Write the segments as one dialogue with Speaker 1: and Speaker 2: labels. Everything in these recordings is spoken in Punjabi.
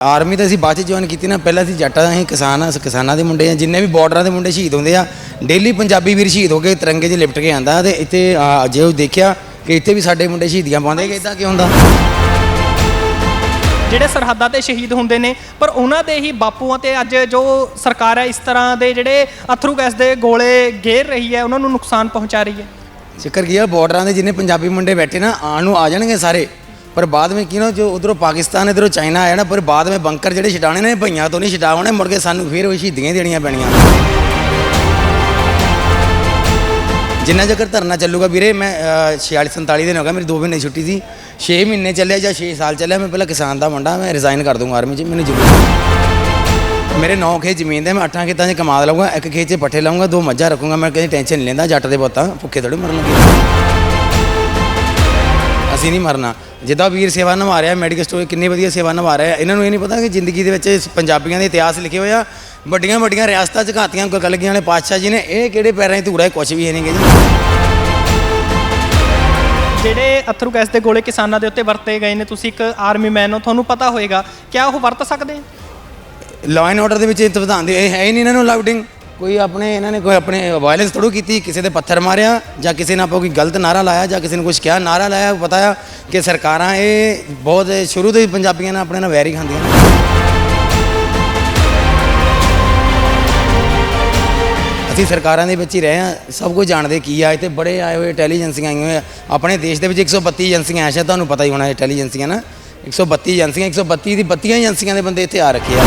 Speaker 1: ਆਰਮੀ ਤਾਂ ਅਸੀਂ ਬਾਅਦ ਚ ਜੁਆਇਨ ਕੀਤੀ ਨਾ ਪਹਿਲਾਂ ਅਸੀਂ ਜੱਟਾਂ ਅਸੀਂ ਕਿਸਾਨ ਆ ਕਿਸਾਨਾਂ ਦੇ ਮੁੰਡੇ ਆ ਜਿੰਨੇ ਵੀ ਬਾਰਡਰਾਂ ਦੇ ਮੁੰਡੇ ਸ਼ਹੀਦ ਹੁੰਦੇ ਆ ਡੇਲੀ ਪੰਜਾਬੀ ਵੀਰ ਸ਼ਹੀਦ ਹੋ ਕੇ ਤਿਰੰਗੇ 'ਚ ਲਿਪਟ ਕੇ ਆਂਦਾ ਤੇ ਇੱਥੇ ਆ, ਜੇ ਉਹ ਦੇਖਿਆ ਕਿ ਇੱਥੇ ਵੀ ਸਾਡੇ ਮੁੰਡੇ ਸ਼ਹੀਦੀਆਂ ਪਾਉਂਦੇ ਕਿ ਇਦਾਂ ਕਿਉਂ ਹੁੰਦਾ?
Speaker 2: ਜਿਹੜੇ ਸਰਹੱਦਾਂ ਤੇ ਸ਼ਹੀਦ ਹੁੰਦੇ ਨੇ ਪਰ ਉਹਨਾਂ ਦੇ ਹੀ ਬਾਪੂਆਂ ਤੇ ਅੱਜ ਜੋ ਸਰਕਾਰ ਹੈ ਇਸ ਤਰ੍ਹਾਂ ਦੇ ਜਿਹੜੇ ਅਥਰੂ ਗੈਸ ਦੇ ਗੋਲੇ ਗੇਰ ਰਹੀ ਹੈ ਉਹਨਾਂ ਨੂੰ ਨੁਕਸਾਨ ਪਹੁੰਚਾ ਰਹੀ ਹੈ।
Speaker 1: ਚੱਕਰ ਕੀ ਆ ਬਾਰਡਰਾਂ ਦੇ ਜਿੰਨੇ ਪੰਜਾਬੀ ਮੁੰਡੇ ਬੈਠੇ ਨਾ ਆਉਣ ਨੂੰ ਆ ਜਾਣਗੇ ਸਾਰੇ। ਪਰ ਬਾਅਦ ਵਿੱਚ ਕੀ ਨਾ ਜੋ ਉਧਰੋਂ ਪਾਕਿਸਤਾਨ ਇਧਰੋਂ ਚਾਈਨਾ ਆਇਆ ਨਾ ਪਰ ਬਾਅਦ ਵਿੱਚ ਬੰਕਰ ਜਿਹੜੇ ਛਡਾਣੇ ਨੇ ਭਈਆਂ ਤੋਂ ਨਹੀਂ ਛਡਾਉਣੇ ਮੁੜ ਕੇ ਸਾਨੂੰ ਫੇਰ ਉਹ ਸ਼ਹੀਦੀਆਂ ਹੀ ਦੇਣੀਆਂ ਪੈਣੀਆਂ। ਜਿੰਨਾ ਚਿਰ ਧਰਨਾ ਚੱਲੂਗਾ ਵੀਰੇ ਮੈਂ ਅ, 46 47 ਦਿਨ ਹੋ ਗਿਆ ਮੇਰੀ 2 ਮਹੀਨੇ ਛੁੱਟੀ ਸੀ। 6 ਮਹੀਨੇ ਚੱਲਿਆ ਜਾਂ 6 ਸਾਲ ਚੱਲਿਆ ਮੈਂ ਪਹਿਲਾਂ ਕਿਸਾਨ ਦਾ ਮੁੰਡਾ ਮੈਂ ਰਿਜ਼ਾਈਨ ਕਰ ਦੂੰਗਾ ਆਰਮੀ 'ਚ ਮੈਨੂੰ ਜ਼ਰੂਰ ਮੇਰੇ 9 ਖੇ ਜ਼ਮੀਨ ਦੇ ਮੈਂ 8 ਖੇਤਾਂ 'ਚ ਕਮਾ ਲਵਾਂਗਾ ਇੱਕ ਖੇਤ 'ਚ ਪੱਠੇ ਲਾਉਂਗਾ ਦੋ ਮੱਝਾਂ ਰੱਖੂੰਗਾ ਮੈਂ ਕਦੇ ਟੈਨਸ਼ਨ ਨਹੀਂ ਲੈਂਦਾ ਜੱਟ ਦੇ ਪੁੱਤਾਂ ਭੁੱਖੇ ਥੋੜੀ ਮਰਨ ਅਸੀਂ ਨਹੀਂ ਮਰਨਾ। ਜਿੱਦਾਂ ਵੀਰ ਸੇਵਾ ਨਿਭਾ ਰਿਹਾ ਮੈਡੀਕਲ ਸਟੋਰ ਕਿੰਨੀ ਵਧੀਆ ਸੇਵਾ ਨਿਭਾ ਰਿਹਾ ਇਹਨਾਂ ਨੂੰ ਇਹ ਨਹੀਂ ਪਤਾ ਕਿ ਜ਼ਿੰਦਗੀ ਦੇ ਵਿੱਚ ਪੰਜਾਬੀਆਂ ਦੇ ਇਤਿਹਾਸ ਲਿਖੇ ਹੋਏ ਆ ਵੱਡੀਆਂ ਵੱਡੀਆਂ ਰਿਆਸਤਾਂ ਝਕਾਤੀਆਂ ਗਲਗੀਆਂ ਵਾਲੇ ਪਾਤਸ਼ਾਹ ਜੀ ਨੇ ਇਹ ਕਿਹੜੇ ਪੈਰਾਂ 'ਚ ਧੂੜਾ ਕੁਝ ਵੀ ਹੈ ਨਹੀਂਗੇ ਜੀ
Speaker 2: ਜਿਹੜੇ ਅਥਰੂ ਗੈਸ ਦੇ ਗੋਲੇ ਕਿਸਾਨਾਂ ਦੇ ਉੱਤੇ ਵਰਤੇ ਗਏ ਨੇ ਤੁਸੀਂ ਇੱਕ ਆਰਮੀ ਮੈਨ ਹੋ ਤੁਹਾਨੂੰ ਪਤਾ ਹੋਏਗਾ। ਕਿਆ ਉਹ ਵਰਤ ਸਕਦੇ
Speaker 1: ਲਾਅ ਐਂਡ ਆਰਡਰ ਦੇ ਵਿੱਚ ਇਹ ਵਿਧਾਨ ਦੇ ਇਹ ਹੈ ਹੀ ਨਹੀਂ ਇਹਨਾਂ ਨੂੰ ਲਾਊਡਿੰਗ ਕੋਈ ਆਪਣੇ, ਇਹਨਾਂ ਨੇ ਕੋਈ ਆਪਣੇ ਵਾਇਲੈਂਸ ਥੋੜ੍ਹਾ ਕੀਤੀ, ਕਿਸੇ ਦੇ ਪੱਥਰ ਮਾਰਿਆ, ਜਾਂ ਕਿਸੇ ਨੇ ਆਪਾਂ ਕੋਈ ਗਲਤ ਨਾਰਾ ਲਾਇਆ, ਜਾਂ ਕਿਸੇ ਨੇ ਕੁਝ ਕਿਹਾ, ਨਾਰਾ ਲਾਇਆ ਪਤਾ ਆ ਕਿ ਸਰਕਾਰਾਂ ਇਹ ਬਹੁਤ ਸ਼ੁਰੂ ਤੋਂ ਹੀ ਪੰਜਾਬੀਆਂ ਨਾਲ ਆਪਣੇ ਨਾਲ ਵੈਰੀ ਖਾਂਦੀਆਂ ਨੇ। ਅਸੀਂ ਸਰਕਾਰਾਂ ਦੇ ਵਿੱਚ ਹੀ ਰਹੇ ਆ ਸਭ ਕੁਝ ਜਾਣਦੇ ਕੀ ਆ, ਇੱਥੇ ਬੜੇ ਆਏ ਹੋਏ ਇੰਟੈਲੀਜੈਂਸੀਆਂ ਆਈਆਂ ਹੋਏ ਆਪਣੇ ਦੇਸ਼ ਦੇ ਵਿੱਚ 132 ਏਜੰਸੀਆਂ ਐਸ਼ਾ ਤੁਹਾਨੂੰ ਪਤਾ ਹੀ ਹੋਣਾ ਇੰਟੈਲੀਜੈਂਸੀਆਂ ਨਾ। 132 ਏਜੰਸੀਆਂ 132 ਦੀ 32 ਏਜੰਸੀਆਂ ਦੇ ਬੰਦੇ ਇੱਥੇ ਆ ਰੱਖੇ ਆ।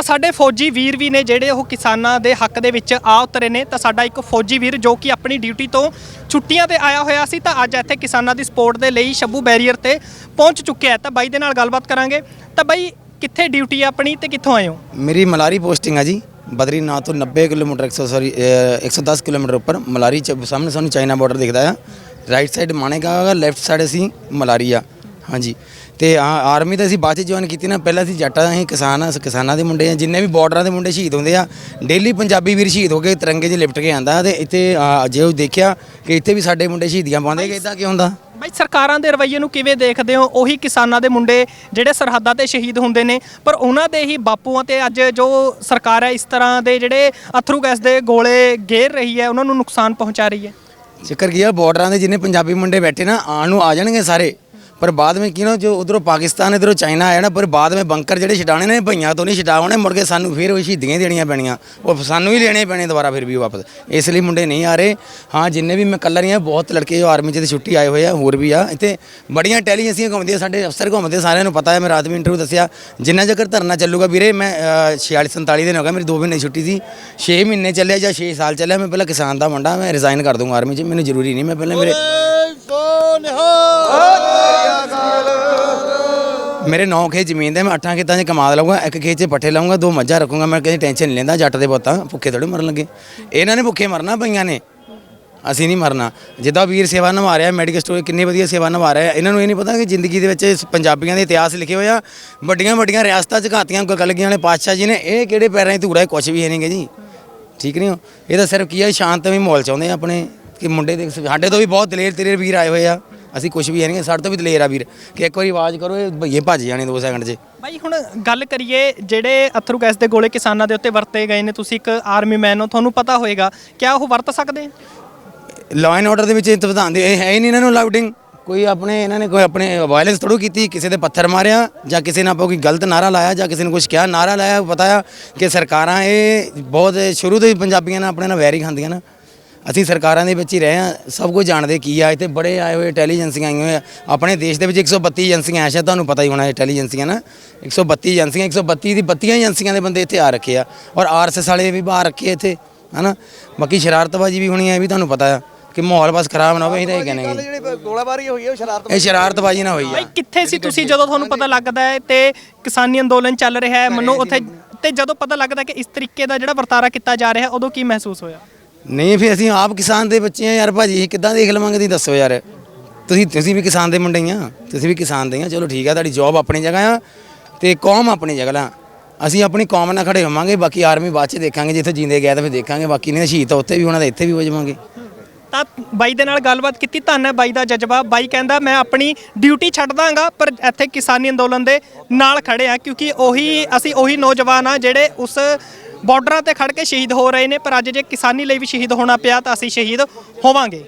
Speaker 2: ਤਾਂ ਸਾਡੇ ਫੌਜੀ ਵੀਰ ਵੀ ਨੇ ਜਿਹੜੇ ਉਹ ਕਿਸਾਨਾਂ ਦੇ ਹੱਕ ਦੇ ਵਿੱਚ ਆ ਉਤਰੇ ਨੇ, ਤਾਂ ਸਾਡਾ ਇੱਕ ਫੌਜੀ ਵੀਰ ਜੋ ਕਿ ਆਪਣੀ ਡਿਊਟੀ ਤੋਂ ਛੁੱਟੀਆਂ ਤੇ ਆਇਆ ਹੋਇਆ ਸੀ, ਤਾਂ ਅੱਜ ਇੱਥੇ ਕਿਸਾਨਾਂ ਦੀ ਸਪੋਰਟ ਦੇ ਲਈ ਸ਼ੰਭੂ ਬੈਰੀਅਰ ਤੇ ਪਹੁੰਚ ਚੁੱਕਿਆ ਹੈ। ਤਾਂ ਬਾਈ ਦੇ ਨਾਲ ਗੱਲਬਾਤ ਕਰਾਂਗੇ। ਤਾਂ ਬਾਈ, ਕਿੱਥੇ ਡਿਊਟੀ ਹੈ ਆਪਣੀ ਤੇ ਕਿੱਥੋਂ ਆਏ ਹੋ?
Speaker 1: ਮੇਰੀ ਮਲਾਰੀ ਪੋਸਟਿੰਗ ਆ ਜੀ ਬਦਰੀਨਾਥ ਤੋਂ 90 ਕਿਲੋਮੀਟਰ 100 ਸੌਰੀ 110 ਕਿਲੋਮੀਟਰ ਉੱਪਰ ਮਲਾਰੀ ਚ ਸਾਹਮਣੇ ਸਾਨੂੰ ਚਾਈਨਾ ਬਾਰਡਰ ਦਿਖਦਾ ਆ। ਰਾਈਟ ਸਾਈਡ ਮਾਣੇਗਾ ਲੈਫਟ ਸਾਈਡ ਅਸੀਂ ਮਲਾਰੀ ਆ। ਹਾਂਜੀ। ਤੇ ਆ ਆਰਮੀ ਤਾਂ ਅਸੀਂ ਬਾਅਦ ਚ ਜੁਆਇਨ ਕੀਤੀ ਨਾ ਪਹਿਲਾਂ ਅਸੀਂ ਜੱਟਾਂ ਅਸੀਂ ਕਿਸਾਨ ਆ ਕਿਸਾਨਾਂ ਦੇ ਮੁੰਡੇ ਆ ਜਿੰਨੇ ਵੀ ਬਾਰਡਰਾਂ ਦੇ ਮੁੰਡੇ ਸ਼ਹੀਦ ਹੁੰਦੇ ਆ ਡੇਲੀ ਪੰਜਾਬੀ ਵੀਰ ਸ਼ਹੀਦ ਹੋ ਕੇ ਤਿਰੰਗੇ 'ਚ ਲਿਪਟ ਕੇ ਆਂਦਾ ਤੇ ਇੱਥੇ ਆ, ਜੇ ਉਹ ਦੇਖਿਆ ਕਿ ਇੱਥੇ ਵੀ ਸਾਡੇ ਮੁੰਡੇ ਸ਼ਹੀਦੀਆਂ ਪਾਉਂਦੇ ਕਿ ਇਦਾਂ ਕਿਉਂ ਹੁੰਦਾ?
Speaker 2: ਬਾਈ ਸਰਕਾਰਾਂ ਦੇ ਰਵੱਈਏ ਨੂੰ ਕਿਵੇਂ ਦੇਖਦੇ ਹੋ? ਉਹੀ ਕਿਸਾਨਾਂ ਦੇ ਮੁੰਡੇ ਜਿਹੜੇ ਸਰਹੱਦਾਂ ਤੇ ਸ਼ਹੀਦ ਹੁੰਦੇ ਨੇ ਪਰ ਉਹਨਾਂ ਦੇ ਹੀ ਬਾਪੂਆਂ ਤੇ ਅੱਜ ਜੋ ਸਰਕਾਰ ਹੈ ਇਸ ਤਰ੍ਹਾਂ ਦੇ ਜਿਹੜੇ ਅਥਰੂ ਗੈਸ ਦੇ ਗੋਲੇ ਗੇਰ ਰਹੀ ਹੈ ਉਹਨਾਂ ਨੂੰ ਨੁਕਸਾਨ ਪਹੁੰਚਾ ਰਹੀ ਹੈ।
Speaker 1: ਚੱਕਰ ਕੀ ਆ ਬਾਰਡਰਾਂ ਦੇ ਜਿੰਨੇ ਪੰਜਾਬੀ ਮੁੰਡੇ ਬੈਠੇ ਨਾ ਆਉਣ ਨੂੰ ਆ ਜਾਣਗੇ ਸਾਰੇ। ਪਰ ਬਾਅਦ ਵਿੱਚ ਕੀ ਨਾ ਜੋ ਉਧਰੋਂ ਪਾਕਿਸਤਾਨ ਇਧਰੋਂ ਚਾਈਨਾ ਆਇਆ ਨਾ ਪਰ ਬਾਅਦ ਵਿੱਚ ਬੰਕਰ ਜਿਹੜੇ ਛਡਾਣੇ ਨੇ ਭਈਆਂ ਤੋਂ ਨਹੀਂ ਛਡਾਉਣੇ ਮੁੜ ਕੇ ਸਾਨੂੰ ਫਿਰ ਉਹ ਸ਼ਹੀਦੀਆਂ ਹੀ ਦੇਣੀਆਂ ਪੈਣੀਆਂ। ਉਹ ਸਾਨੂੰ ਹੀ ਲੈਣੇ ਪੈਣੇ ਦੁਬਾਰਾ ਫਿਰ ਵੀ ਵਾਪਸ। ਇਸ ਲਈ ਮੁੰਡੇ ਨਹੀਂ ਆ ਰਹੇ। ਹਾਂ ਜਿੰਨੇ ਵੀ ਮੈਂ ਕੱਲਾ ਹੀ ਆ ਬਹੁਤ ਲੜਕੇ ਜੋ ਆਰਮੀ 'ਚ ਤੇ ਛੁੱਟੀ ਆਏ ਹੋਏ ਆ ਹੋਰ ਵੀ ਆ। ਇੱਥੇ ਬੜੀਆਂ ਇੰਟੈਲੀਜੈਂਸੀਆਂ ਘੁੰਮਦੀਆਂ ਸਾਡੇ ਅਫਸਰ ਘੁੰਮਦੇ ਸਾਰਿਆਂ ਨੂੰ ਪਤਾ ਹੈ ਮੈਂ ਰਾਤ ਵੀ ਇੰਟਰਵਿਊ ਦੱਸਿਆ। ਜਿੰਨਾ ਚਿਰ ਧਰਨਾ ਚੱਲੂਗਾ ਵੀਰੇ ਮੈਂ ਅ, 46 47 ਦਿਨ ਹੋ ਗਿਆ ਮੇਰੀ 2 ਮਹੀਨੇ ਛੁੱਟੀ ਸੀ। 6 ਮਹੀਨੇ ਚੱਲਿਆ ਜਾਂ 6 ਸਾਲ ਚੱਲਿਆ ਮੈਂ ਪਹਿਲਾਂ ਕਿਸਾਨ ਦਾ ਮੁੰਡਾ ਮੈਂ ਰਿਜ਼ਾਈਨ ਕਰ ਦੂੰਗਾ ਆਰਮੀ 'ਚ ਮੈਨੂੰ ਜ਼ਰੂਰੀ ਨਹੀਂ ਮੈਂ ਪਹਿਲਾਂ ਮੇਰੇ ਮੇਰੇ 9 ਖੇ ਜ਼ਮੀਨ ਦੇ, ਮੈਂ 8 ਖੇਤਾਂ 'ਚ ਕਮਾ ਲਵਾਂਗਾ ਇੱਕ ਖੇਤ 'ਚ ਪੱਠੇ ਲਾਉਂਗਾ ਦੋ ਮੱਝਾਂ ਰੱਖੂੰਗਾ, ਮੈਂ ਕਦੇ ਟੈਨਸ਼ਨ ਨਹੀਂ ਲੈਂਦਾ, ਜੱਟ ਦੇ ਪੁੱਤਾਂ, ਭੁੱਖੇ ਥੋੜੀ ਮਰਨ ਲੱਗੇ। ਇਹਨਾਂ ਨੇ ਭੁੱਖੇ ਮਰਨਾ ਪਈਆਂ ਨੇ। ਅਸੀਂ ਨਹੀਂ ਮਰਨਾ। ਜਿੱਦਾਂ ਵੀਰ ਸੇਵਾ ਨਿਭਾ ਰਿਹਾ, ਮੈਡੀਕਲ ਸਟੋਰ ਕਿੰਨੀ ਵਧੀਆ ਸੇਵਾ ਨਿਭਾ ਰਿਹਾ ਇਹਨਾਂ ਨੂੰ ਇਹ ਨਹੀਂ ਪਤਾ ਕਿ ਜ਼ਿੰਦਗੀ ਦੇ ਵਿੱਚ ਇਸ ਪੰਜਾਬੀਆਂ ਦੇ ਇਤਿਹਾਸ ਲਿਖੇ ਹੋਏ ਆ। ਵੱਡੀਆਂ ਵੱਡੀਆਂ ਰਿਆਸਤਾਂ ਝਕਾਤੀਆਂ ਗਲਗੀਆਂ ਵਾਲੇ ਪਾਤਸ਼ਾਹ ਜੀ ਨੇ, ਇਹ ਕਿਹੜੇ ਪੈਰਾਂ 'ਚ ਧੂੜਾ ਕੁਝ ਵੀ ਹੈ ਨਹੀਂਗੇ ਜੀ। ਠੀਕ ਨਹੀਂ ਹੋ? ਇਹ ਤਾਂ ਸਿਰਫ ਕੀ ਹੈ ਸ਼ਾਂਤਮਈ ਮਾਹੌਲ ਚਾਹੁੰਦੇ ਆ ਆਪਣੇ, ਕਿ ਮੁੰਡੇ ਦੇ ਸਾਡੇ ਤੋਂ ਵੀ ਬਹੁਤ ਦਲੇਰ ਤੇਰੇ ਵੀਰ ਆਏ ਹੋਏ ਆ। ਅਸੀਂ ਕੁਝ ਵੀ ਹੈ ਨਹੀਂ ਸਾਡੇ ਤੋਂ ਵੀ ਦਲੇਰ ਆ ਵੀਰ ਕਿ ਇੱਕ ਵਾਰੀ ਆਵਾਜ਼ ਕਰੋ ਇਹ ਭਈਏ ਭੱਜ ਜਾਣੇ 2 ਸੈਕਿੰਡ 'ਚ।
Speaker 2: ਬਾਈ ਹੁਣ ਗੱਲ ਕਰੀਏ ਜਿਹੜੇ ਅਥਰੂ ਗੈਸ ਦੇ ਗੋਲੇ ਕਿਸਾਨਾਂ ਦੇ ਉੱਤੇ ਵਰਤੇ ਗਏ ਨੇ ਤੁਸੀਂ ਇੱਕ ਆਰਮੀ ਮੈਨ ਹੋ ਤੁਹਾਨੂੰ ਪਤਾ ਹੋਏਗਾ ਕਿਆ ਉਹ ਵਰਤ ਸਕਦੇ ਆ?
Speaker 1: ਲਾਅ ਐਂਡ ਆਰਡਰ ਦੇ ਵਿੱਚ ਇਹ ਵਿਧਾਨ ਦੇ ਇਹ ਹੈ ਹੀ ਨਹੀਂ ਇਹਨਾਂ ਨੂੰ ਲਾਊਡਿੰਗ। ਕੋਈ ਆਪਣੇ ਇਹਨਾਂ ਨੇ ਕੋਈ ਆਪਣੇ ਵਾਇਲੈਂਸ ਥੋੜ੍ਹਾ ਕੀਤੀ ਕਿਸੇ ਦੇ ਪੱਥਰ ਮਾਰਿਆ ਜਾਂ ਕਿਸੇ ਨੇ ਆਪਾਂ ਕੋਈ ਗਲਤ ਨਾਰਾ ਲਾਇਆ ਜਾਂ ਕਿਸੇ ਨੇ ਕੁਝ ਕਿਹਾ ਨਾਰਾ ਲਾਇਆ ਪਤਾ ਆ ਕਿ ਸਰਕਾਰਾਂ ਇਹ ਬਹੁਤ ਸ਼ੁਰੂ ਤੋਂ ਹੀ ਪੰਜਾਬੀਆਂ ਨਾਲ ਆਪਣੇ ਨਾਲ ਵੈਰੀ ਖਾਂਦੀਆਂ ਨਾ। ਅਸੀਂ ਸਰਕਾਰਾਂ ਦੇ ਵਿੱਚ ਹੀ ਰਹੇ ਆ ਸਭ ਕੁਝ ਜਾਣਦੇ ਕੀ ਆ ਇੱਥੇ ਬੜੇ ਆਏ ਹੋਏ ਇੰਟੈਲੀਜੈਂਸੀਆਂ ਆਈਆਂ ਹੋਏ ਆ ਆਪਣੇ ਦੇਸ਼ ਦੇ ਵਿੱਚ 132 ਏਜੰਸੀਆਂ ਐਸ਼ਾ ਤੁਹਾਨੂੰ ਪਤਾ ਹੀ ਹੋਣਾ ਇੰਟੈਲੀਜੈਂਸੀਆਂ ਨਾ। 132 ਏਜੰਸੀਆਂ 132 ਦੀ 32 ਏਜੰਸੀਆਂ ਦੇ ਬੰਦੇ ਇੱਥੇ ਆ ਰੱਖੇ ਆ। ਔਰ ਆਰਐਸਐਸ ਵਾਲੇ ਵੀ ਬਾਹਰ ਰੱਖੇ ਇੱਥੇ ਹਨਾ? ਬਾਕੀ ਸ਼ਰਾਰਤਬਾਜ਼ੀ ਵੀ ਹੋਣੀ ਹੈ ਇਹ ਵੀ ਤੁਹਾਨੂੰ ਪਤਾ ਆ ਕਿ ਮਾਹੌਲ ਬਸ ਖਰਾਬ ਨਾ ਹੋਵੇ ਅਸੀਂ ਤਾਂ ਇਹ ਕਹਿੰਦੇ
Speaker 3: ਜਿਹੜੀ ਗੋਲਾਬਾਰੀ ਹੋਈ ਹੈ ਉਹ ਸ਼ਰਾਰਤ
Speaker 1: ਇਹ ਸ਼ਰਾਰਤਬਾਜ਼ੀ ਨਾ ਹੋਈ ਆ।
Speaker 2: ਬਾਈ ਕਿੱਥੇ ਸੀ ਤੁਸੀਂ ਜਦੋਂ ਤੁਹਾਨੂੰ ਪਤਾ ਲੱਗਦਾ ਹੈ ਤੇ ਕਿਸਾਨੀ ਅੰਦੋਲਨ ਚੱਲ ਰਿਹਾ ਹੈ? ਮੈਨੂੰ ਉੱਥੇ ਤੇ ਜਦੋਂ ਪਤਾ ਲੱਗਦਾ ਕਿ ਇਸ ਤਰੀਕੇ ਦਾ ਜਿਹੜਾ ਵਰਤਾਰਾ ਕੀਤਾ ਜਾ ਰਿਹਾ ਹੈ ਉਦੋਂ ਕੀ ਮਹਿਸੂਸ ਹੋਇਆ?
Speaker 1: ਨਹੀਂ, ਫਿਰ ਅਸੀਂ ਆਪ ਕਿਸਾਨ ਦੇ ਬੱਚੇ ਆ ਯਾਰ ਭਾਜੀ ਅਸੀਂ ਕਿੱਦਾਂ ਦੇਖ ਲਵਾਂਗੇ ਤੁਸੀਂ? ਦੱਸੋ ਯਾਰ। ਤੁਸੀਂ ਤੁਸੀਂ ਵੀ ਕਿਸਾਨ ਦੇ ਮੁੰਡੇ ਹੀ ਆ। ਤੁਸੀਂ ਵੀ ਕਿਸਾਨ ਦੇ ਆ। ਚਲੋ ਠੀਕ ਆ, ਤੁਹਾਡੀ ਜੌਬ ਆਪਣੀ ਜਗ੍ਹਾ ਆ ਤੇ ਕੌਮ ਆਪਣੀ ਜਗ੍ਹਾ ਆ ਅਸੀਂ ਆਪਣੀ ਕੌਮ ਨਾਲ ਖੜੇ ਹੋਵਾਂਗੇ, ਬਾਕੀ ਆਰਮੀ ਬਾਅਦ ਚ ਦੇਖਾਂਗੇ, ਜਿੱਥੇ ਜਿੰਦੇ ਗਿਆ ਤਾਂ ਫਿਰ ਦੇਖਾਂਗੇ। ਬਾਕੀ ਨਹੀਂ ਤਾਂ ਸ਼ਹੀਦ ਤਾਂ ਉੱਥੇ ਵੀ ਹੋਣਾ ਤਾਂ ਇੱਥੇ ਵੀ ਹੋ ਜਾਵਾਂਗੇ।
Speaker 2: ਤਾਂ ਬਾਈ ਦੇ ਨਾਲ ਗੱਲਬਾਤ ਕੀਤੀ, ਧੰਨ ਹੈ ਬਾਈ ਦਾ ਜਜ਼ਬਾ। ਬਾਈ ਕਹਿੰਦਾ, ਮੈਂ ਆਪਣੀ ਡਿਊਟੀ ਛੱਡ ਦਾਂਗਾ, ਪਰ ਇੱਥੇ ਕਿਸਾਨੀ ਅੰਦੋਲਨ ਦੇ ਨਾਲ ਖੜੇ ਆ, ਕਿਉਂਕਿ ਉਹੀ, ਅਸੀਂ ਉਹੀ ਨੌਜਵਾਨ ਆ ਜਿਹੜੇ ਉਸ ਬਾਰਡਰਾਂ ਤੇ ਖੜ ਕੇ ਸ਼ਹੀਦ ਹੋ ਰਹੇ ਨੇ, ਪਰ ਅੱਜ ਜੇ ਕਿਸਾਨੀ ਲਈ ਵੀ ਸ਼ਹੀਦ ਹੋਣਾ ਪਿਆ ਤਾਂ ਅਸੀਂ ਸ਼ਹੀਦ ਹੋਵਾਂਗੇ।